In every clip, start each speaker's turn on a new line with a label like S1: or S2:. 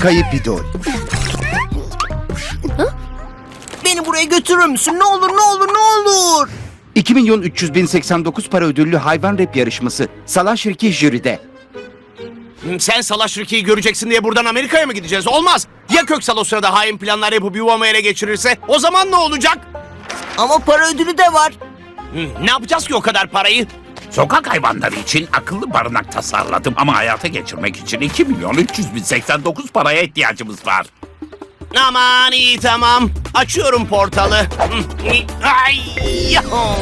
S1: kayıp idol.
S2: Beni buraya götürür müsün? Ne olur ne olur ne olur.
S1: 2 milyon 300 bin 89 para ödüllü hayvan rap yarışması. Salaş Riki jüride.
S3: Hmm, Sen Salaş Ricky'yi göreceksin diye buradan Amerika'ya mı gideceğiz? Olmaz. Ya Köksal o sırada hain planlar yapıp yuvamı ele geçirirse? O zaman ne olacak?
S2: Ama para ödülü de var.
S3: Hmm, Ne yapacağız ki o kadar parayı?
S4: Sokak hayvanları için akıllı barınak tasarladım ama hayata geçirmek için 2 milyon 300 bin 89 paraya ihtiyacımız var.
S3: Aman iyi tamam. Açıyorum portalı. Hmm, Ay, yahu.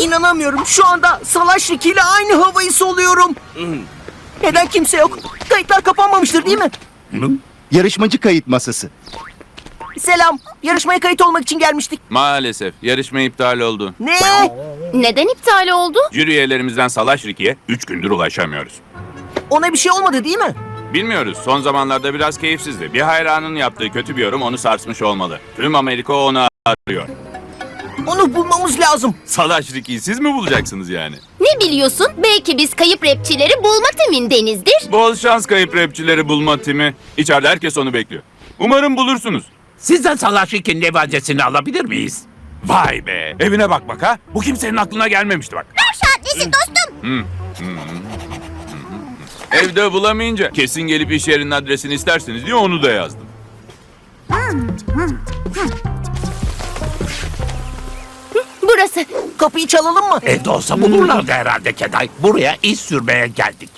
S2: İnanamıyorum. Şu anda Salaş ile aynı havayı soluyorum. Neden kimse yok? Kayıtlar kapanmamıştır değil mi?
S1: Yarışmacı kayıt masası.
S2: Selam. Yarışmaya kayıt olmak için gelmiştik.
S5: Maalesef yarışma iptal oldu.
S2: Ne?
S6: Neden iptal oldu?
S5: Jüri üyelerimizden Salaş Riki'ye 3 gündür ulaşamıyoruz.
S2: Ona bir şey olmadı değil mi?
S5: Bilmiyoruz. Son zamanlarda biraz keyifsizdi. Bir hayranın yaptığı kötü bir yorum onu sarsmış olmalı. Tüm Amerika onu arıyor.
S2: Onu bulmamız lazım.
S5: Salaş Riki'yi siz mi bulacaksınız yani?
S6: Ne biliyorsun? Belki biz kayıp rapçileri bulma temindenizdir.
S5: Bol şans kayıp rapçileri bulma timi. İçeride herkes onu bekliyor. Umarım bulursunuz.
S4: Sizden Salaşikin ev adresini alabilir miyiz?
S5: Vay be. Evine bak bak ha. Bu kimsenin aklına gelmemişti bak.
S6: Adresi dostum.
S5: Evde bulamayınca kesin gelip iş yerinin adresini istersiniz diye onu da yazdım.
S6: Burası.
S2: Kapıyı çalalım mı?
S4: Evde olsa bulurlardı herhalde Keday. Buraya iş sürmeye geldik.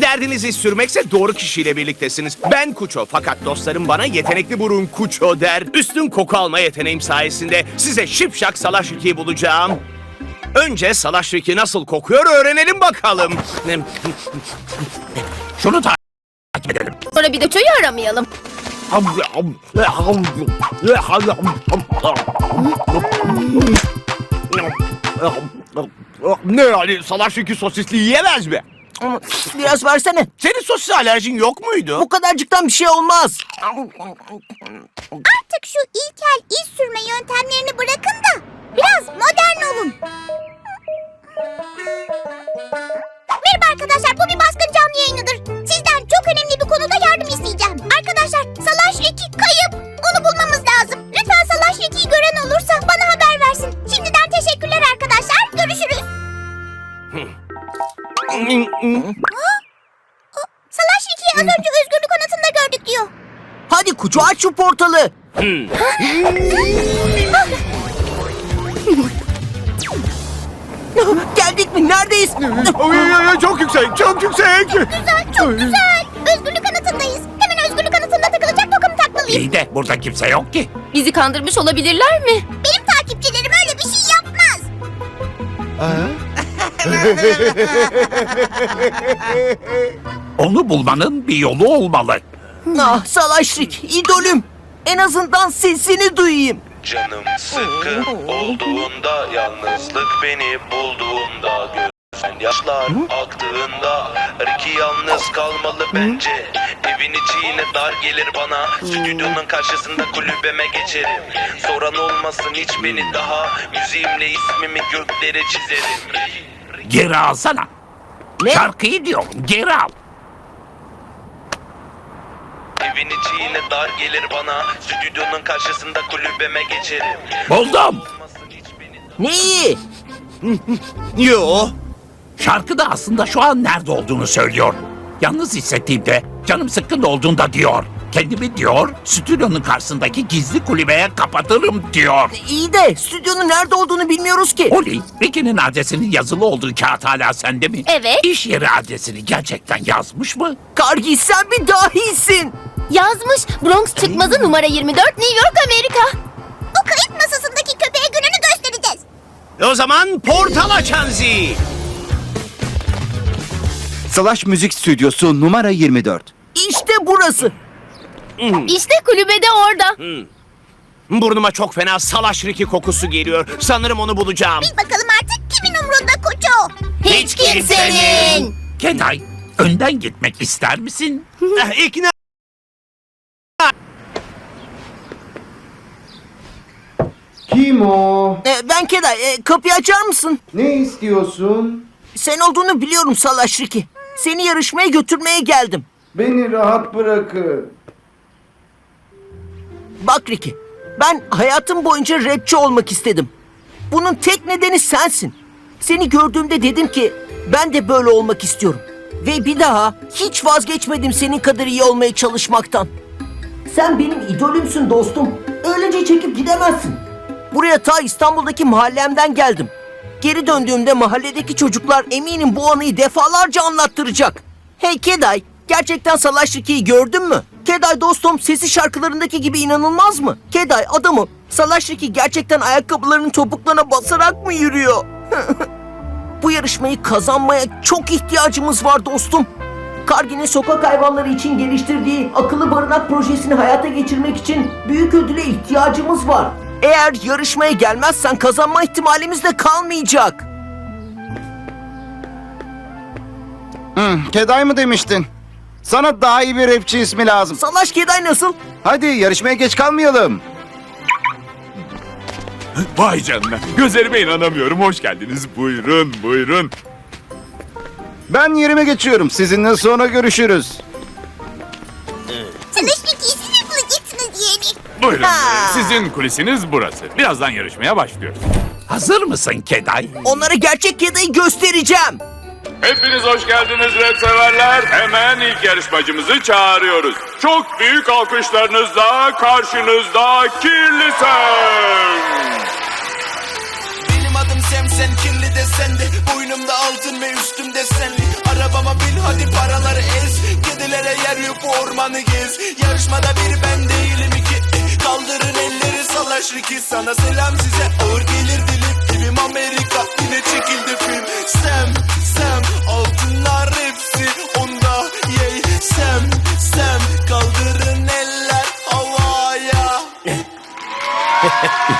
S3: Derdinizi sürmekse doğru kişiyle birliktesiniz. Ben Kuço fakat dostlarım bana yetenekli burun Kuço der. Üstün koku alma yeteneğim sayesinde size şipşak Salaş Ricky'yi bulacağım. Önce Salaş Ricky nasıl kokuyor öğrenelim bakalım.
S4: Şunu takip edelim.
S6: Sonra bir de çöyü aramayalım.
S3: Ne yani Salaş Ricky sosisli yiyemez mi?
S2: Biraz versene.
S3: Senin sosis alerjin yok muydu?
S2: Bu kadarcıktan bir şey olmaz.
S7: Artık şu ilkel iz sürme yöntemlerini bırakın da biraz modern olun. Merhaba arkadaşlar, bu bir baskın canlı yayınıdır. Sizden çok önemli bir konuda yardım isteyeceğim. Arkadaşlar, Salaş Reki kayıp. Onu bulmamız lazım. Lütfen Salaş Reki'yi gören olursa bana haber versin. Şimdiden teşekkürler arkadaşlar. Görüşürüz. Salaş Reki'yi az önce özgürlük anıtında gördük diyor.
S2: Hadi Kuçu aç şu portalı. Geldik mi? Neredeyiz?
S3: çok yüksek, çok yüksek.
S7: Güzel, çok güzel. Özgürlük anıtındayız. Hemen özgürlük anıtında takılacak tokamı takmalıyım.
S4: İyi de burada kimse yok ki.
S6: Bizi kandırmış olabilirler mi?
S7: Benim takipçilerim öyle bir şey yapmaz.
S4: Onu bulmanın bir yolu olmalı.
S2: Ah Salaş Rik, idolüm. En azından sesini duyayım.
S8: Canım sıkkın olduğunda Yalnızlık beni bulduğunda Gözden yaşlar aktığında Ricky yalnız kalmalı bence. Evin içi yine dar gelir bana. Stüdyonun karşısında kulübeme geçerim. Soran olmasın hiç beni daha. Müziğimle ismimi göklere çizerim
S4: Geri alsana.
S2: Ne?
S4: Şarkıyı diyorum geri al.
S8: Evin içi yine dar gelir bana Stüdyonun karşısında kulübeme geçerim
S4: Buldum.
S2: Neyi?
S3: Yo.
S4: Şarkıda aslında şu an nerede olduğunu söylüyor. Yalnız hissettiğimde, canım sıkkın olduğunda diyor. Kendimi diyor, stüdyonun karşısındaki gizli kulübeye kapatırım diyor.
S2: İyi de stüdyonun nerede olduğunu bilmiyoruz ki.
S4: Oli, Ricky'nin adresinin yazılı olduğu kağıt hala sende mi?
S6: Evet.
S4: İş yeri adresini gerçekten yazmış mı?
S2: Kargi sen bir dahisin.
S6: Yazmış. Bronx çıkmazı numara 24 New York Amerika.
S7: O kayıt masasındaki köpeğe gününü göstereceğiz.
S3: O zaman portal açanzi.
S1: Salaş Müzik Stüdyosu numara 24.
S2: İşte burası.
S6: İşte kulübede orada.
S3: Burnuma çok fena Salaş Ricky kokusu geliyor. Sanırım onu bulacağım.
S7: Bil bakalım artık kimin umrunda koço?
S6: Hiç kimsenin.
S4: Keday, önden gitmek ister misin?
S3: Eh, İkna
S1: Kim o?
S2: Ee, ben Keday, e, kapıyı açar mısın?
S1: Ne istiyorsun?
S2: Sen olduğunu biliyorum Salaş Ricky. Seni yarışmaya götürmeye geldim.
S9: Beni rahat bırakın.
S2: Bak Ricky, ben hayatım boyunca rapçi olmak istedim. Bunun tek nedeni sensin. Seni gördüğümde dedim ki ben de böyle olmak istiyorum. Ve bir daha hiç vazgeçmedim senin kadar iyi olmaya çalışmaktan. Sen benim idolümsün dostum. Öylece çekip gidemezsin. Buraya ta İstanbul'daki mahallemden geldim. Geri döndüğümde mahalledeki çocuklar eminim bu anıyı defalarca anlattıracak. Hey Keday, gerçekten Salaş Ricky'yi gördün mü? Keday dostum sesi şarkılarındaki gibi inanılmaz mı? Keday adamı Salaş Ricky gerçekten ayakkabılarının topuklarına basarak mı yürüyor? bu yarışmayı kazanmaya çok ihtiyacımız var dostum. Kargi'nin sokak hayvanları için geliştirdiği akıllı barınak projesini hayata geçirmek için büyük ödüle ihtiyacımız var. Eğer yarışmaya gelmezsen kazanma ihtimalimiz de kalmayacak.
S1: Hı, Keday mı demiştin? Sana daha iyi bir rapçi ismi lazım.
S2: Salaş Keday nasıl?
S1: Hadi yarışmaya geç kalmayalım.
S5: Vay canına. Gözlerime inanamıyorum. Hoş geldiniz. Buyurun, buyurun.
S1: Ben yerime geçiyorum. Sizinle sonra görüşürüz.
S7: Salaş Ricky'yi siz mi bulacaksınız yeğeni?
S5: Buyurun.
S2: Ha.
S5: Sizin kulisiniz burası. Birazdan yarışmaya başlıyoruz.
S4: Hazır mısın Keday?
S2: Onlara gerçek Keday'ı göstereceğim.
S5: Hepiniz hoş geldiniz rap severler. Hemen ilk yarışmacımızı çağırıyoruz. Çok büyük alkışlarınızla karşınızda Kirli Sam.
S10: Benim adım Sem sen kirli de sende Boynumda altın ve üstümde senli. Arabama bin hadi paraları ez. Kedilere yer yok bu ormanı gez. Yarışmada bir ben değilim iki. Kaldırın elleri salaş Ricky Sana selam size. Ağır gelir dilim Amerika yine çekildi film Sem Sem altınlar hepsi onda Yey Sem Sem kaldırın eller havaya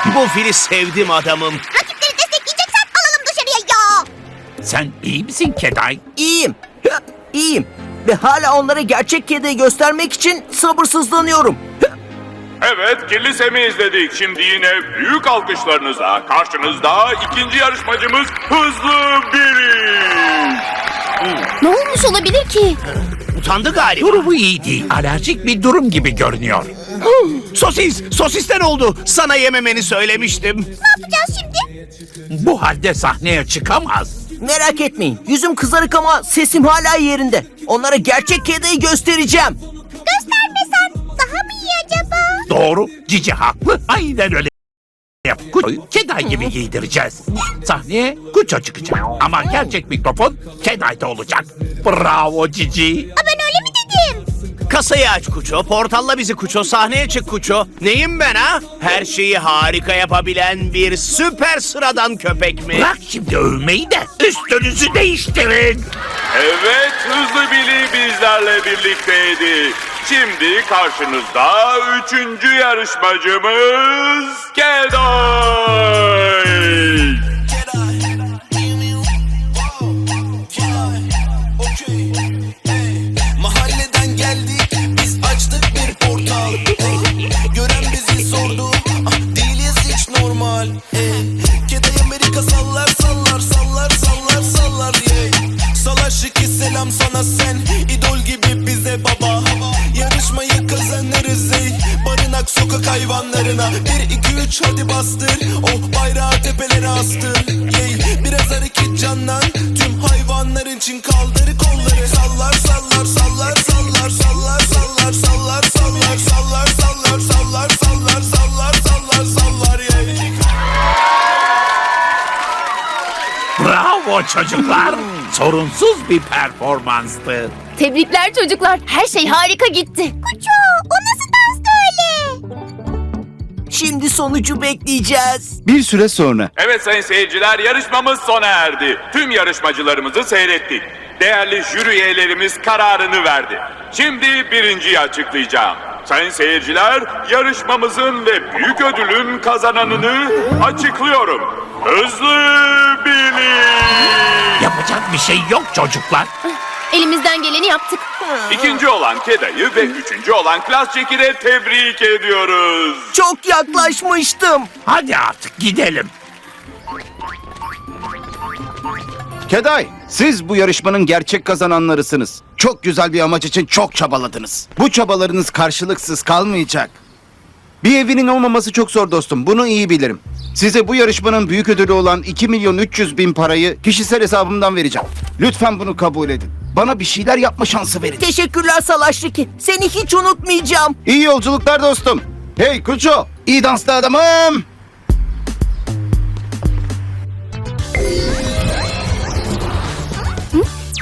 S3: Bu fili sevdim adamım.
S7: Rakipleri destekleyeceksen alalım dışarıya ya.
S4: Sen iyi misin Keday?
S2: İyiyim. İyiyim. Ve hala onlara gerçek Keday'ı göstermek için sabırsızlanıyorum.
S5: Evet, Kirli Sem'i izledik. Şimdi yine büyük alkışlarınızla karşınızda ikinci yarışmacımız Hızlı Biri.
S6: Ne olmuş olabilir ki?
S3: Utandı galiba.
S4: Durumu iyi değil. Alerjik bir durum gibi görünüyor.
S3: Sosis, sosisten oldu. Sana yememeni söylemiştim.
S7: Ne yapacağız şimdi?
S4: Bu halde sahneye çıkamaz.
S2: Merak etmeyin. Yüzüm kızarık ama sesim hala yerinde. Onlara gerçek Keday'ı göstereceğim.
S4: Doğru. Cici haklı. Aynen öyle. Yap. Kuço'yu Keday gibi giydireceğiz. Sahneye Kuço çıkacak. Ama gerçek mikrofon Keday'da olacak. Bravo Cici.
S7: Aa, ben öyle mi dedim?
S3: Kasayı aç Kuço, portalla bizi Kuço, sahneye çık Kuço. Neyim ben ha? Her şeyi harika yapabilen bir süper sıradan köpek mi?
S4: Bırak şimdi övmeyi de üstünüzü değiştirin.
S5: Evet, Hızlı Bili bizlerle birlikteydi. Şimdi karşınızda üçüncü yarışmacımız Keday.
S10: Hadi bastır Oh bayrağı tepelere astır yeah. Biraz hareket canlan Tüm hayvanlar için kaldır kolları Sallar sallar sallar sallar sallar sallar sallar sallar sallar sallar sallar sallar sallar sallar sallar yeah.
S4: Bravo çocuklar. Sorunsuz bir performanstı.
S6: Tebrikler çocuklar. Her şey harika gitti.
S7: Kuço o?
S2: Şimdi sonucu bekleyeceğiz.
S1: Bir süre sonra.
S5: Evet sayın seyirciler yarışmamız sona erdi. Tüm yarışmacılarımızı seyrettik. Değerli jüri üyelerimiz kararını verdi. Şimdi birinciyi açıklayacağım. Sayın seyirciler yarışmamızın ve büyük ödülün kazananını açıklıyorum. Hızlı Bili.
S4: Yapacak bir şey yok çocuklar.
S6: Elimizden geleni yaptık.
S5: İkinci olan Keda'yı ve üçüncü olan Klas Çekir'e tebrik ediyoruz.
S2: Çok yaklaşmıştım.
S4: Hadi artık gidelim.
S1: Keday, siz bu yarışmanın gerçek kazananlarısınız. Çok güzel bir amaç için çok çabaladınız. Bu çabalarınız karşılıksız kalmayacak. Bir evinin olmaması çok zor dostum. Bunu iyi bilirim. Size bu yarışmanın büyük ödülü olan 2 milyon 300 bin parayı kişisel hesabımdan vereceğim. Lütfen bunu kabul edin. Bana bir şeyler yapma şansı verin.
S2: Teşekkürler Salaş Riki. Seni hiç unutmayacağım.
S1: İyi yolculuklar dostum. Hey Kuço, iyi danslı adamım.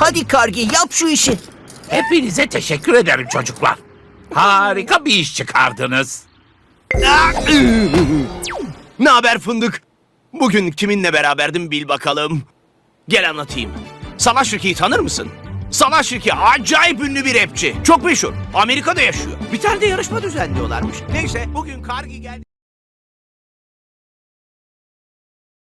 S2: Hadi Kargi yap şu işi.
S4: Hepinize teşekkür ederim çocuklar. Harika bir iş çıkardınız.
S3: Ne haber fındık? Bugün kiminle beraberdim bil bakalım. Gel anlatayım. Salaş Ricky'yi tanır mısın? Salaş Ricky acayip ünlü bir rapçi. Çok meşhur. Amerika'da yaşıyor. Bir tane de yarışma düzenliyorlarmış. Neyse bugün Kargi geldi.